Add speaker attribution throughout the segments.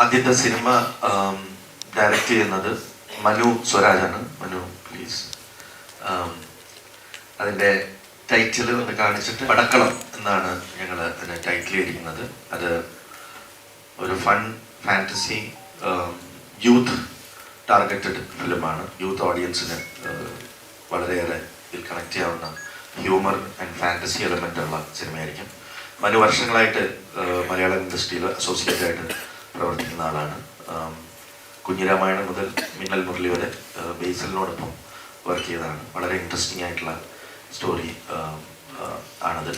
Speaker 1: ആദ്യത്തെ cinema direct ചെയ്യുന്നത് മനു സ്വരാജാണ്. മനു പ്ലീസ് അതിന്റെ ടൈറ്റിൽ ഒന്ന് കാണിച്ചിട്ട് പടക്കളം എന്നാണ് ഞങ്ങൾ അതിന് ടൈറ്റിൽ ചെയ്തിരിക്കുന്നത്. അത് ഒരു ഫൺ ഫാന്റസി യൂത്ത് ടാർഗറ്റഡ് ഫിലിമാണ് യൂത്ത് ഓഡിയൻസിന് വളരെയേറെ ഇതിൽ കണക്ട് ചെയ്യാവുന്ന ഹ്യൂമർ ആൻഡ് ഫാന്റസി എലമെന്റ് ഉള്ള സിനിമയായിരിക്കും. മനു വർഷങ്ങളായിട്ട് മലയാളം ഇൻഡസ്ട്രിയിൽ അസോസിയേറ്റ് ആയിട്ട് പ്രവർത്തിക്കുന്ന ആളാണ്. കുഞ്ഞിരാമായണം മുതൽ മിന്നൽ മുരളി വരെ ബേസലിനോടൊപ്പം വർക്ക് ചെയ്തതാണ്. വളരെ ഇൻട്രസ്റ്റിംഗ് ആയിട്ടുള്ള സ്റ്റോറി ആണത്.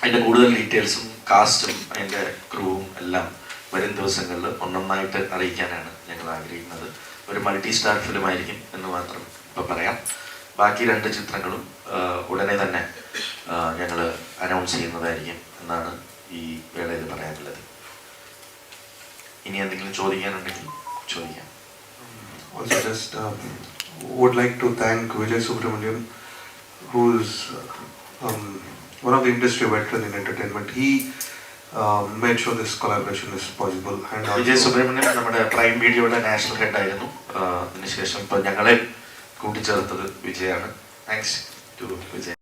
Speaker 1: അതിന്റെ കൂടുതൽ ഡീറ്റെയിൽസും കാസ്റ്റും അതിന്റെ ക്രൂവും എല്ലാം വരും ദിവസങ്ങളിൽ ഒന്നൊന്നായിട്ട് അറിയിക്കാനാണ് ഞങ്ങൾ ആഗ്രഹിക്കുന്നത്. ഒരു മൾട്ടി സ്റ്റാർ ഫിലിം ആയിരിക്കും എന്ന് മാത്രം ഇപ്പം പറയാം. ബാക്കി രണ്ട് ചിത്രങ്ങളും ഉടനെ തന്നെ ഞങ്ങൾ അനൗൺസ് ചെയ്യുന്നതായിരിക്കും എന്നാണ് ഈ എന്തെങ്കിലും ചോദിക്കാനുണ്ടെങ്കിൽ ചോദിക്കാം
Speaker 2: Also, just um, would like to thank Vijay Subramaniam, who's uh, um, one of the industry veteran in entertainment. He um, made sure this collaboration is possible. And
Speaker 1: Vijay
Speaker 2: also,
Speaker 1: Subrahmanyam നമ്മുടെ പ്രൈം വീഡിയോയുടെ national head ആയിരുന്നു അതിനുശേഷം ഇപ്പോൾ ഞങ്ങളെ കൂട്ടിച്ചേർത്തത് വിജയാണ് thanks to Vijay